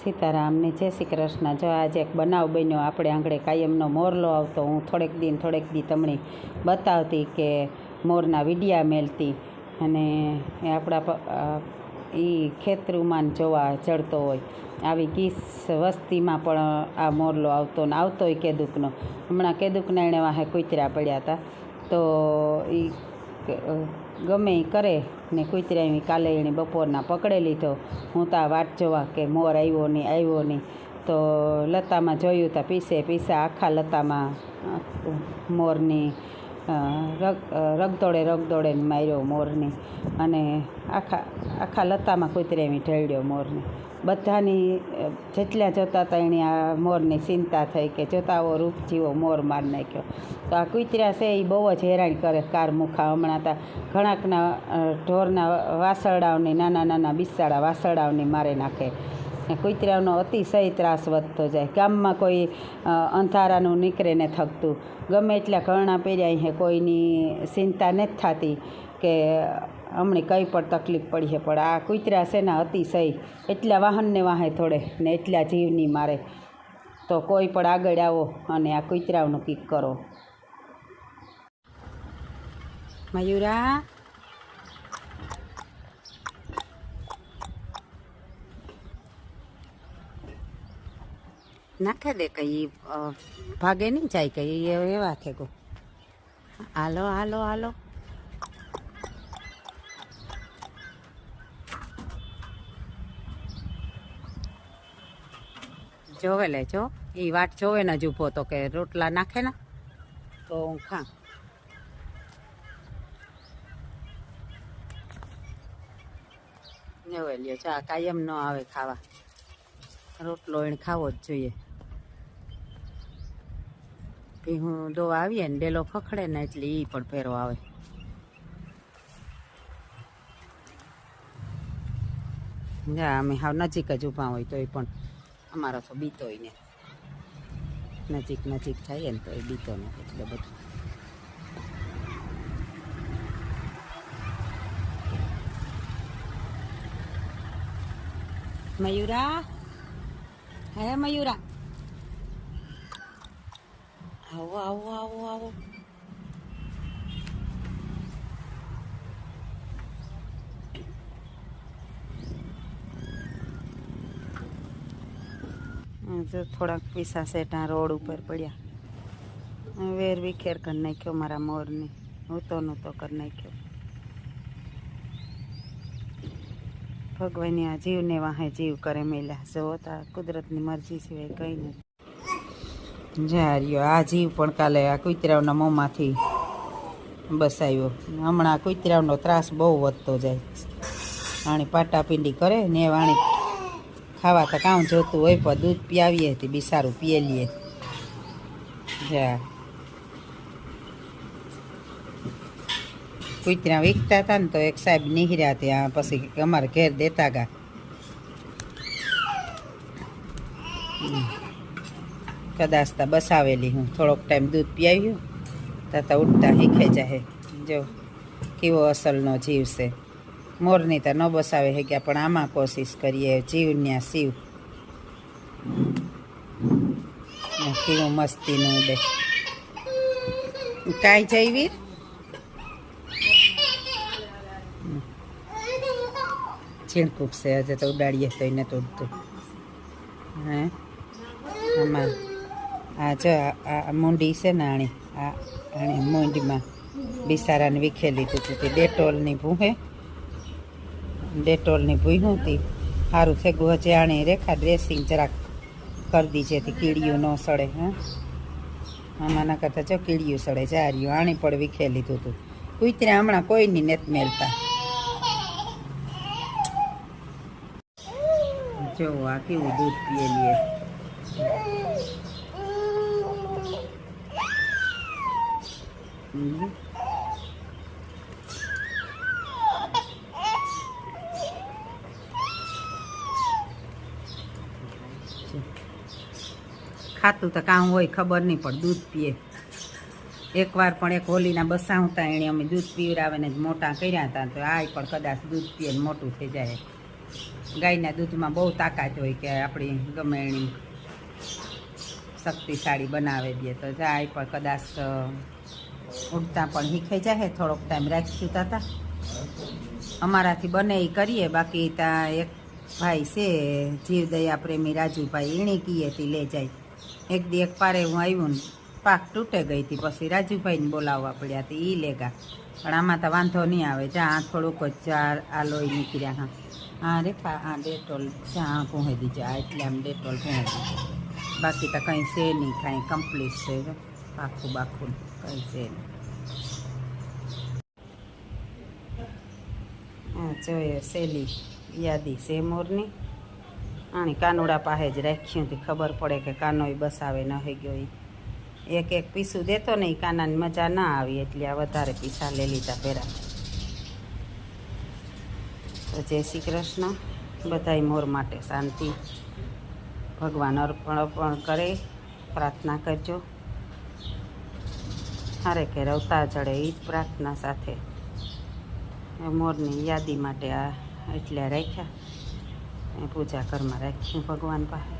સીતારામને જય શ્રી કૃષ્ણ. જો આજે એક બનાવ બન્યો, આપણે આંગળે કાયમનો મોરલો આવતો, હું થોડેક દિન થોડેક દી તમને બતાવતી કે મોરના વિડિયા મેલતી અને એ આપણા એ ખેતરુમાન જોવા ચડતો હોય. આવી ગીસ વસ્તીમાં પણ આ મોરલો આવતો ને આવતો હોય કેદુકનો. હમણાં કેદુકના એણે વાહે કૂતરા પડ્યા હતા તો એ ગમે એ કરે ને કૂતરા કાલે એણે બપોરના પકડે લીધો. હું તો આ વાટ જોવા કે મોર આવ્યો નહીં આવ્યો નહીં તો લતામાં જોયું તો પીસે પીસે આખા લતામાં મોરની રગ રગદોડે રગદોળે માર્યો મોરની. અને આખા આખા લતામાં કૂતરેમી ઢળ્યો મોરને. બધાની જેટલા જોતા હતા એણે આ મોરની ચિંતા થઈ કે જોતા આવો રૂપ જીવો મોર માર નાખ્યો. તો આ કૂતરા છે એ બહુ જ હેરાન કરે કાર મુખા હમણાં તા ઘણાકના ઢોરના વાસરડાઓની, નાના નાના બિસાડા વાસરડાઓની મારી નાખે. કૂતરાનો અતિશય ત્રાસ વધતો જાય. ગામમાં કોઈ અંધારાનું નીકળે ને થકતું. ગમે એટલા ઘરણા પહેર્યા હે કોઈની ચિંતા નથી થતી કે હમણે કંઈ પણ તકલીફ પડી છે પણ આ કૂતરા છે ને અતિશય એટલા વાહનને વાહે થોડે ને એટલા જીવની મારે. તો કોઈ પણ આગળ આવો અને આ કૂતરાઓનું કિક કરો. મયુરા? નાખે દે કઈ ભાગે નહીં જાય કઈ એવા છે ગો. હાલો હાલો હાલો. જોવે લે જો એ વાટ જોવે ને જ ઊભો તો કે રોટલા નાખે ને, તો હું ખા. જોવે લ્યો ચા કાયમ ન આવે ખાવા. રોટલો એને ખાવો જ જોઈએ. ભીહું દોવા આવીએ ને ડેલો ફખડે ને એટલે એ પણ ફેરો આવે. ના અમે હાવ નજીક જ ઊભા હોય તોય પણ અમારો તો બીતો ને. નજીક નજીક થઈએ ને તો એ બીતો ને એટલે બધું. મયુરા? હે મયુરા? આવો આવો આવો આવો જો થોડાક પીસા સેટા રોડ ઉપર પડ્યા. વેર વિખેર કરી નાખ્યો મારા મોરની. નહોતો નહોતો કરી નાખ્યો. ભગવાનની આ જીવને વાહે જીવ કરે મેલા જો તા કુદરતની મરજી સિવાય કંઈ નથી. જા રહ્યો આ જીવ પણ કાલે આ કુતરાઓના મોંમાંથી બસ આવ્યો. હમણાં કુતરાઓનો ત્રાસ બહુ વધતો જાય આણી પાટાપિંડી કરે ને વાણી ખાવા તો કામ જોતું હોય, પણ દૂધ પીઆવીએ તે બી સારું પીએ લઈએ જા. કુતરા વીકતા હતા ને તો એક સાહેબ નીહર્યા ત્યાં પછી અમારે ઘેર દેતા ગા. હમ. કદાચ તા બસાવેલી હું. થોડોક ટાઈમ દૂધ પીઆવ્યું તાતા ઉઠતા શીખે જાહે. જો, કેવો અસલનો જીવ છે. મોરની તો ન બસાવે હે ગયા પણ આમાં કોશિશ કરીએ. જીવન્યા શિવ. કેવું મસ્તીનું ઉડે. કાંઈ જયવીર ઝીણકુક છે, હજે તો ઉડાડીએ તો એને તો ઉડતું. હે? આમાં આ જો આ- મૂંડી છે ને આણી. આણી મૂંડીમાં બિસારાને વિખેલી લીધું હતું ડેટોલની ભૂહે ડેટોલની ભૂહું હતી સારું થેગું હજી આણી રેખા ડ્રેસિંગ જરાક કરી દી જેથી કીડીયું ન સડે, હા. આમાંના કરતાં જો કીડીયું સડે જા રહ્યું આણી પણ વિખે લીધું હતું કુતરા હમણાં કોઈની નેત મેલતા. જો આ કેવું દૂધ પીએ એ ખાતું તો કામ હોય, ખબર નહીં, પણ દૂધ પીએ. એકવાર પણ એક હોલીના બસાવતા એણે અમે દૂધ પીવડાવીને જ મોટા કર્યા હતા, તો આ પણ કદાચ દૂધ પીએ મોટું થઈ જાય. ગાયના દૂધમાં બહુ તાકાત હોય કે આપણી ગમે એની શક્તિશાળી બનાવી દે, તો જાય પણ કદાચ ઉડતા પણ શીખાઈ જાય થોડોક ટાઈમ રાખીશું તા તા અમારાથી બને એ કરીએ, બાકી ત્યાં એક ભાઈ છે, જીવદયા પ્રેમી રાજુભાઈ એણે કીએથી લે જાય. એક દી એક પારે હું આવ્યું ને, પાક તૂટે ગઈ હતી પછી રાજુભાઈને બોલાવવા પડ્યા હતી એ લેગા પણ આમાં તો વાંધો નહીં આવે જ્યાં થોડુંક જ ચાર આ લોહી નીકળ્યા, હા. હા રેખા, આ ડેટોલ ચા પહોંચી દીજો, આ એટલે આમ ડેટોલ પહોંચી દીજો. બાકી તો કંઈ છે નહીં કાંઈ કમ્પ્લીટ છે, જો. પાકું બાકું કંઈ છે નહીં જોઈએ સેલી, યાદી છે મોરની આની કાનુડા પાસે જ રાખ્યું હતી. ખબર પડે કે કાનોય બસાવે ન હઈ ગયો. એક એક પીસું દેતો ને એ કાનાની મજા ના આવી, એટલે આ વધારે પીસા લઈ લીધા પહેરા તો જય શ્રી કૃષ્ણ. બધાય મોર માટે શાંતિ. ભગવાન અર્પણ અર્પણ કરે. પ્રાર્થના કરજો. હારે કે રવતા જડે એ જ પ્રાર્થના સાથે. મોરની યાદી માટે આ એટલે રાખ્યા. પૂજા ઘરમાં રાખ્યું ભગવાન પાસે.